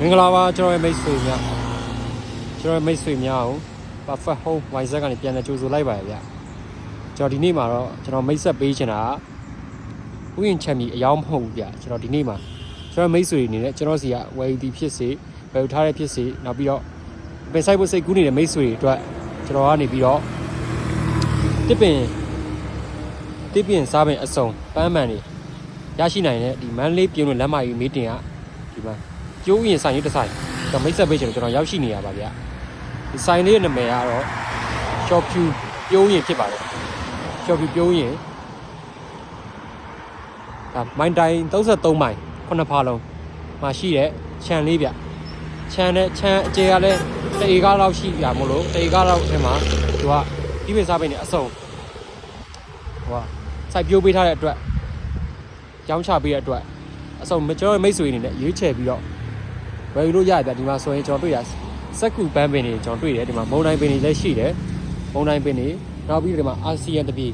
မင်္ဂလာပါကျွန်တော်ရဲ့မိတ်ဆွေများကျွန်တော်ရဲ့မိတ်ဆွေများကို Perfect Home YZ ကနေပြန်လည်ကြိုဆိုလိုက်ပါရဗျကျွန်တော်ဒီနေ့မှာတော့ကျွန်တော်မိတ်ဆက်ပေးချင်တာကဥယျာဉ်ချမ်းမီအယောင်မဟုတ်ဘူးဗျကျွန်တော်ဒီနေ့မှာကျွန်တော်မိတ်ဆွေအနေနဲ့ကျွန်တော်စီကဝယ်ယူသည်ဖြစ်စေဝယ်ယူထားတဲ့ဖြစ်စေနောက်ပြီးတော့ပင်ဆိုင်ဖို့စိတ်ကူးနေတဲ့မိတ်ဆွေတွေအတွက်ကျွန်တော်ကနေပြီးတော့တစ်ပင်တစ်ပင်စားပင်အစုံပန်းမှန်တွေရရှိနိုင်တဲ့ဒီမန်းလေးပြုံးလို့လမ်းမကြီးမီတင်ကဒီမှာ ကျိုးရင်ဆိုင်ရေးတစ်ဆိုင်ကျွန်တော်မိတ်ဆက်ပေးချင်လို့ကျွန်တော်ရောက်ရှိနေရပါဗျဒီဆိုင်လေးရဲ့နာမည်ကတော့ Shop View ပြုံးရင်ဖြစ်ပါတယ် Shop View ပြုံးရင်ဒါမိုင်းတိုင်း33မိုင်9ဖာလုံးမှာရှိတဲ့ခြံလေးဗျခြံနဲ့ခြံအကျယ်ကလည်းတအေကားလောက်ရှိပြမို့လို့တအေကားလောက်ထဲမှာသူကဒီပင်စားပိန်နဲ့အစုံဟိုကစိုက်ပျိုးပေးထားတဲ့အတွက်ရောင်းချပေးတဲ့အတွက်အစုံကျွန်တော်ရဲ့မိတ်ဆွေအနေနဲ့ရွေးချယ်ပြီးတော့ ဝယ်ယူလို့ရပြဒီမှာဆိုရင်ကျွန်တော်တွေ့ရစက်ကူပန်းပင်တွေကျွန်တော်တွေ့တယ်ဒီမှာမုံတိုင်းပင်တွေလည်းရှိတယ်မုံတိုင်းပင်တွေနောက်ပြီးတော့ဒီမှာအာဆီယံတပြေ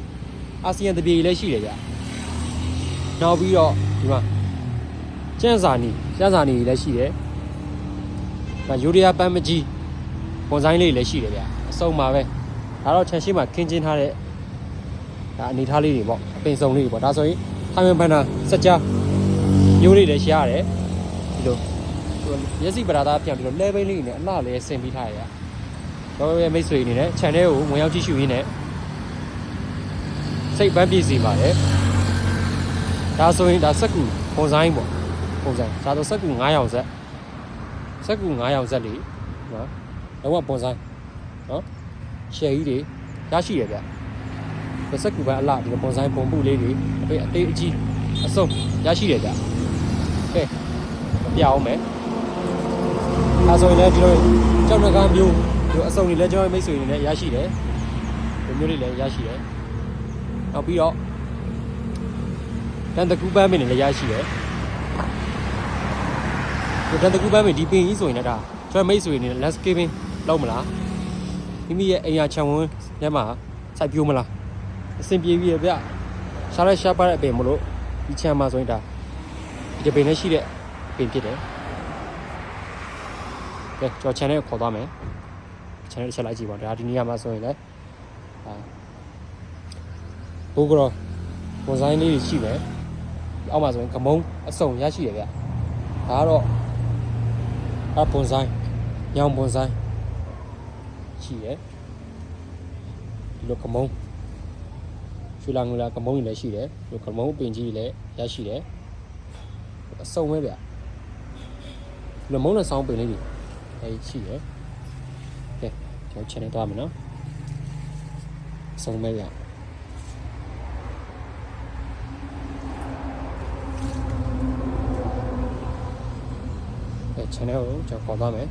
အာဆီယံတပြေလည်းရှိတယ်ဗျနောက်ပြီးတော့ဒီမှာကျန်းစာနီကျန်းစာနီလည်းရှိတယ်ဒါယူရီးယားပန်းမကြီးပုံဆိုင်လေးလည်းရှိတယ်ဗျအစုံပါပဲဒါတော့ခြံရှိမှာခင်းချင်းထားတဲ့ဒါအနေထားလေးတွေပေါ့အပင်စုံလေးတွေပေါ့ဒါဆိုရင်ထိုင်ဝမ်ဘန်နာစက်ကြားမျိုးလေးလည်းရှားရတယ်ဒီလို မျက်စိပရာသားပြန်ပြီးတော့ level လေးနဲ့အလှလဲဆင်ပြီးထားရရတော့ရဲ့မိတ်ဆွေအနေနဲ့ channel ကိုဝင်ရောက်ကြည့်ရှုရင်းနဲ့စိတ်ပန်းပြည့်စီပါတယ်ဒါဆိုရင်ဒါစက်ကူပုံဆိုင်ပေါ့ပုံဆိုင်ဒါဆိုစက်ကူ9ရောင်ဆက်စက်ကူ9ရောင်ဆက်လေးနော်တော့ပုံဆိုင်နော်ရှယ်ကြီးတွေရရှိရဗျဒါစက်ကူပန်းအလှဒီပုံဆိုင်ပုံပုလေးတွေအပေးအသေးအကြီးအစုံရရှိရဗျကဲပြအောင်မယ် ဒါဆိုရင်လည်းဒီလိုကြောက်နှကားမျိုးဒီလိုအစုံတွေလည်းကျွန်တော်မိတ်ဆွေတွေလည်းရရှိတယ်ဒီမျိုးတွေလည်းရရှိတယ်နောက်ပြီးတော့တန်တကူပန်းမင်းတွေလည်းရရှိတယ်ဒီတန်တကူပန်းမင်းဒီပင်ကြီးဆိုရင်လည်းဒါကျွန်တော်မိတ်ဆွေတွေနဲ့ landscaping လုပ်မလားမိမိရဲ့အိမ်ယာခြံဝန်းထဲမှာစိုက်ပျိုးမလားအဆင်ပြေပြီရဗျရှားလဲရှားပါတဲ့အပင်မလို့ဒီခြံမှာဆိုရင်ဒါဒီပင်နဲ့ရှိတဲ့ပင်ဖြစ်တယ် ကဲကျွန်တော် channel ကိုခေါ်သွားမယ် channel တစ်ချက်လိုက်ကြည့်ပါဒါဒီနေရာမှာဆိုရင်လည်းအာဘိုးကတော့ပုံစံလေးတွေရှိမယ်အောက်မှာဆိုရင်ကမုံအစုံရရှိရဗျဒါကတော့အပုံစံညောင်ပုံစံရှိရဒီလိုကမုံချူလာငူလာကမုံကြီးလည်းရှိတယ်ဒီလိုကမုံပင်ကြီးလည်းရရှိတယ်အစုံပဲဗျဒီလိုမုံနဲ့ဆောင်းပင်လေးတွေ အဲ့ရှိရယ်ကဲကျွန်တော် channel သွားမယ်နော်ဆုံးမဲ့ရကဲ channel ကိုကျွန်တော်ခေါ်သွားမယ်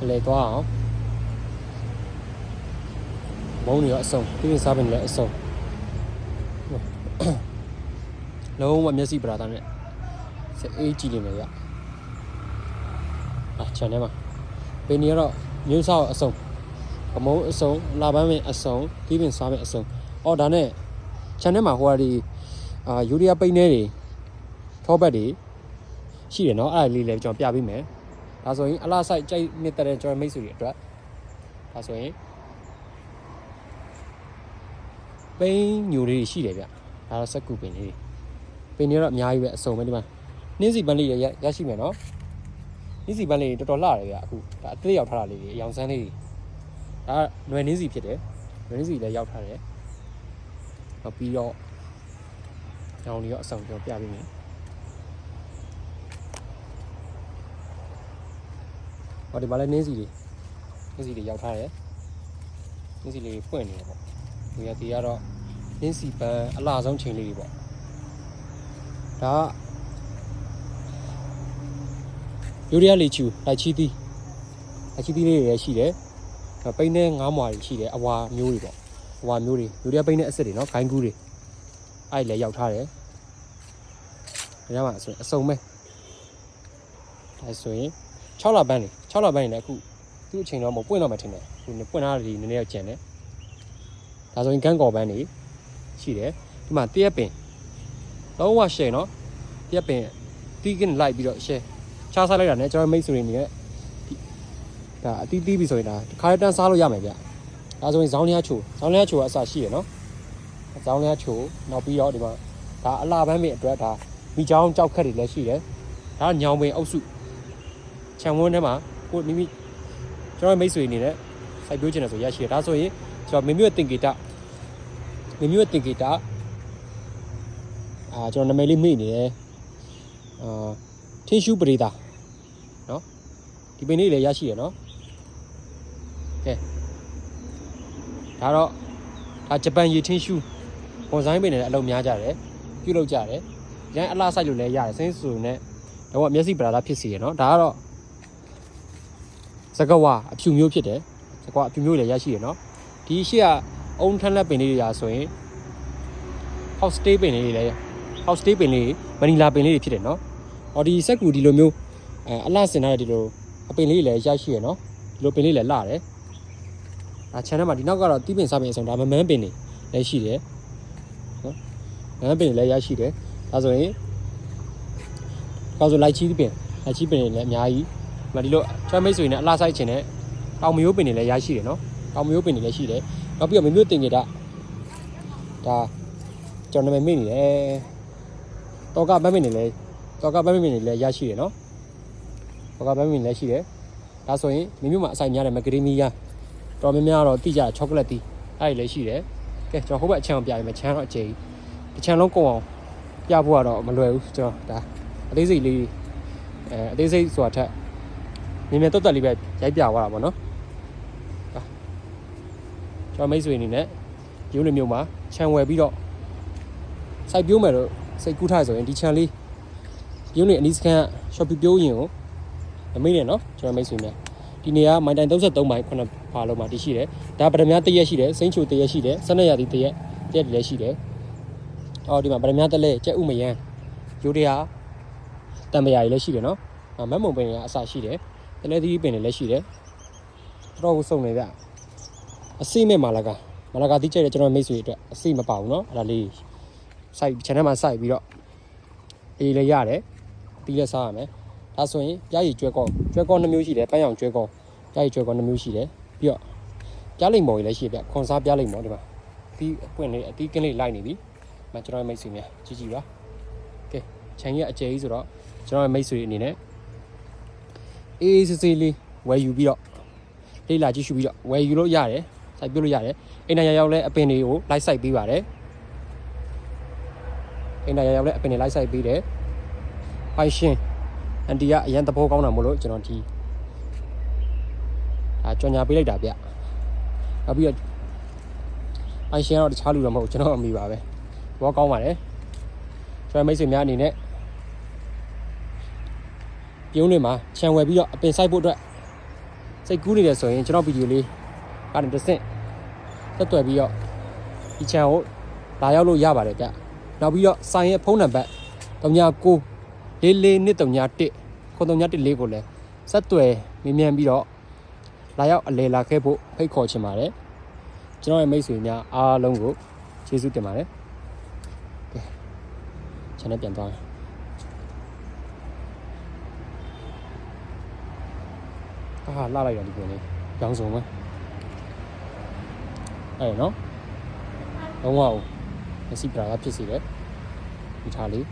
အလဲသွားအောင်မုံတွေရောအစုံပြင်းစားပင်တွေလည်းအစုံလုံးဝမျက်စိပရာသားနဲ့စအေးကြည့်နေမယ်ရအာ channel မှာ ဘိန်းတွေကတော့မျိုးစောက်အစုံအမုံအစုံလာပန်းပင်အစုံတီးပင်စားပင်အစုံအော်ဒါနဲ့ channel မှာဟိုကဒီအာယူရီယာပိန်းတွေထောပတ်တွေရှိတယ်နော်အဲ့ဒါလေးလည်းကျွန်တော်ပြပေးမယ်ဒါဆိုရင်အလားဆိုင်ကြိုက်မြစ်တဲ့ကျွန်တော်မိတ်ဆွေတွေအတွက်ဒါဆိုရင်ပိန်းညိုလေးရှိတယ်ဗျဒါတော့စက်ကူပင်လေးပိန်းတွေတော့အများကြီးပဲအစုံပဲဒီမှာနှင်းစီပန်းလေးရရရှိမယ်နော် နှင်းစီပန်းလေးတော်တော်လှတယ်ဗျအခုဒါအတိတ်ရောက်ထားတာလေးတွေအယောင်ဆန်းလေးတွေဒါနွယ်နှင်းစီဖြစ်တယ်နွယ်နှင်းစီလည်းရောက်ထားတယ်နောက်ပြီးတော့ကြောင်တွေရောအဆောင်ကြောပြပေးမယ်ဟောဒီမှာလည်းနှင်းစီတွေနှင်းစီတွေရောက်ထားတယ်နှင်းစီလေးဖွင့်နေတယ်ပေါ့ဒီကဒီကတော့နှင်းစီပန်းအလှဆုံးချိန်လေးတွေပေါ့ဒါက ယူရီးယားလီချူလိုက်ချီသီးလိုက်ချီသီးလေးတွေလည်းရှိတယ်။ပိန်းနဲ့ငါးမွာတွေရှိတယ်အဝါမျိုးတွေပေါ့။အဝါမျိုးတွေယူရီးယားပိန်းနဲ့အစ်စ်တွေနော်ဂိုင်းကူးတွေအဲ့လည်းရောက်ထားတယ်။ဒါကြောင့်မှဆိုရင်အစုံပဲ။ဒါဆိုရင်6လပန်းနေ6လပန်းနေလည်းအခုသူ့အချိန်တော့မပွင့်တော့မှထင်တယ်။ခုပွင့်လာတယ်နည်းနည်းတော့ကျန်တယ်။ဒါဆိုရင်ကန်းကော်ပန်းနေရှိတယ်။ဒီမှာတရက်ပင်လုံးဝရှယ်နော်။တရက်ပင်တီးကင်းလိုက်ပြီးတော့ရှယ် ချားစားလိုက်တာနဲ့ကျွန်တော်မိတ်ဆွေတွေနေနဲ့ဒါအတီးတီးပြီဆိုရင်ဒါတစ်ခါတန်းစားလို့ရမယ်ဗျဒါဆိုရင်ဇောင်းလျားချိုဇောင်းလျားချိုကအစရှိရနော်ဇောင်းလျားချိုနောက်ပြီးတော့ဒီမှာဒါအလားပန်းပင်အတွက်ဒါမိချောင်းကြောက်ခက်တွေလည်းရှိတယ်ဒါညောင်ပင်အုပ်စုခြံဝန်းထဲမှာကိုမိမိကျွန်တော်မိတ်ဆွေအနေနဲ့စိုက်ပျိုးချင်တယ်ဆိုရရှိတယ်ဒါဆိုရင်ကျွန်တော်မိမိရဲ့တင်ကေတမိမိရဲ့တင်ကေတအာကျွန်တော်နာမည်လေးမေ့နေတယ်အာ ထင်းရှူးပရိသာနော်ဒီပင်လေးလည်းရရှိရနော်ကဲဒါတော့ဒါဂျပန်ရေထင်းရှူးဝန်ဆိုင်ပင်တွေလည်းအလုံးများကြတယ်ပြုတ်လောက်ကြတယ်ရန်အလားဆိုင်လို့လည်းရတယ်စင်းစုနဲ့တော့မျက်စိပရာသာဖြစ်စီရနော်ဒါကတော့စကဝါအဖြူမျိုးဖြစ်တယ်စကဝါအဖြူမျိုးလည်းရရှိရနော်ဒီရှေ့ကအုံထန်းလက်ပင်လေးတွေရာဆိုရင် house stay ပင်လေးတွေလည်း house stay ပင်လေးမနီလာပင်လေးတွေဖြစ်တယ်နော်။ အော်ဒီစက်ကူဒီလိုမျိုးအဲအလှဆင်ထားတဲ့ဒီလိုအပင်လေးလည်းရရှိရနော်။ဒီလိုပင်လေးလည်းလှတယ်။အာ channel မှာဒီနောက်ကတော့တီးပင်စားပင်အစုံဒါမမန်းပင်တွေလည်းရှိတယ်။နော်။မမန်းပင်တွေလည်းရရှိတယ်။ဒါဆိုရင်ကောက်ဆိုလိုက်ချီးပင်လိုက်ချီးပင်တွေလည်းအများကြီး။မဒီလိုချွမ်းမိတ်ဆွေနဲ့အလှဆိုင်ချင်တဲ့တောင်မယိုးပင်တွေလည်းရရှိတယ်နော်။တောင်မယိုးပင်တွေလည်းရှိတယ်။နောက်ပြီးတော့မမျိုးတင်ကြတာဒါကျွန်တော်နာမည်မေ့နေတယ်တောကဘတ်မင်နေလဲ တောကဘတ်မင်နေလဲရရှိတယ်နော်တောကဘတ်မင်လည်းရှိတယ်ဒါဆိုရင်မိမျိုးမှာအဆိုင်များတယ်မက်ဂရီမီယာတော်များများတော့တိကျချောကလက်တီအဲ့ဒီလည်းရှိတယ်ကဲကျွန်တော်ဟိုဘက်အချမ်းအောင်ပြရမယ်ချမ်းတော့အကျိတစ်ချမ်းလုံးကုန်အောင်ပြဖို့ကတော့မလွယ်ဘူးကျွန်တော်ဒါအသေးစိတ်လေးအဲအသေးစိတ်ဆိုတာထက်မြင်မြင်တက်တက်လေးပဲရိုက်ပြသွားတာပေါ့နော်ဒါကျွန်တော်မိတ်ဆွေအနေနဲ့ဒီလိုမျိုးမှာချမ်းဝယ်ပြီးတော့စိုက်ပြိုးမယ်တော့စိတ်ကူးထားဆိုရင်ဒီ channel လေး ပြုံးနေအနီးစကန် shop ပြိုးရင်ကိုမမေ့နဲ့နော်ကျွန်တော်မိတ်ဆွေများဒီနေရာမိုင်တိုင်33မိုင်9ဖာလုံးမှာတည်ရှိတယ်ဒါပဒမြတရက်ရှိတယ်စိမ့်ချိုတရက်ရှိတယ်12ရာသီတရက်တရက်လည်းရှိတယ်အော်ဒီမှာပဒမြတလဲကျက်ဥမယန်းရိုးတရားတံပရာကြီးလည်းရှိတယ်နော်မတ်မုံပင်တွေကအစရှိတယ်တလဲသီးပင်တွေလည်းရှိတယ်တော်တော်ကိုစုံနေဗျအစိမဲ့မာလာကမာလာကတိကျတဲ့ကျွန်တော်မိတ်ဆွေအတွက်အစိမပါဘူးနော်အဲ့ဒါလေးစိုက် channel မှာစိုက်ပြီးတော့အေးလည်းရတယ် ပြီးလည်းစားရမယ်ဒါဆိုရင်ပြားရည်ကျွဲကောကျွဲကောနှစ်မျိုးရှိတယ်ပန်းရောင်ကျွဲကောပြားရည်ကျွဲကောနှစ်မျိုးရှိတယ်ပြီးတော့ပြားလိမ်မော်ကြီးလည်းရှိပြခွန်စားပြားလိမ်မော်ဒီမှာပြီးအပွင့်လေးအတီးကင်းလေးလိုက်နေပြီမကျွန်တော်မိတ်ဆွေများကြည့်ကြည့်ပါကဲခြံကြီးအကျယ်ကြီးဆိုတော့ကျွန်တော်မိတ်ဆွေအနေနဲ့အေးစစ်စစ်လေးဝယ်ယူပြီးတော့လေးလာကြည့်ရှုပြီးတော့ဝယ်ယူလို့ရတယ်စိုက်ပြလို့ရတယ်အိမ်နိုင်ရောက်လဲအပင်တွေကိုလိုက်စိုက်ပေးပါတယ်အိမ်တော်ရောက်ရောက်လည်းအပင်တွေလိုက်ဆိုင်ပေးတယ်။ ပိုင်ရှင်အန်တီကအရန်သဘောကောင်းတာမို့လို့ကျွန်တော်ဒီဒါကြော်ညာပေးလိုက်တာဗျ။နောက်ပြီးတော့ပိုင်ရှင်ကတော့တခြားလူတော့မဟုတ်ကျွန်တော်အမိပါပဲ။သဘောကောင်းပါတယ်။ကျွန်တော်မိတ်ဆွေများအနေနဲ့ပြုံးတွေမှာခြံဝယ်ပြီးတော့အပင်ဆိုင်ဖို့အတွက်စိတ်ကူးနေတယ်ဆိုရင်ကျွန်တော်ဗီဒီယိုလေးကနေတစ်ဆင့်တက်တွယ်ပြီးတော့ဒီခြံကိုလာရောက်လို့ရပါတယ်ဗျ။နောက်ပြီးတော့ဆိုင်ရဲ့ဖုန်းနံပါတ်39 44နှစ်31 9314ကိုလည်းဆက်သွယ်မြင်မြန်ပြီးတော့လာရောက်အလဲလာခဲ့ဖို့ဖိတ်ခေါ်ချင်ပါတယ်ကျွန်တော်ရဲ့မိတ်ဆွေများအားလုံးကိုကျေးဇူးတင်ပါတယ်ကဲ channel ပြန်သွားမယ်အာလာလိုက်တာဒီပြင်လေးရောင်းစုံပဲအဲ့နော်လုံးဝမျက်စိပရာဖြစ်စီတယ်ဒီထားလေး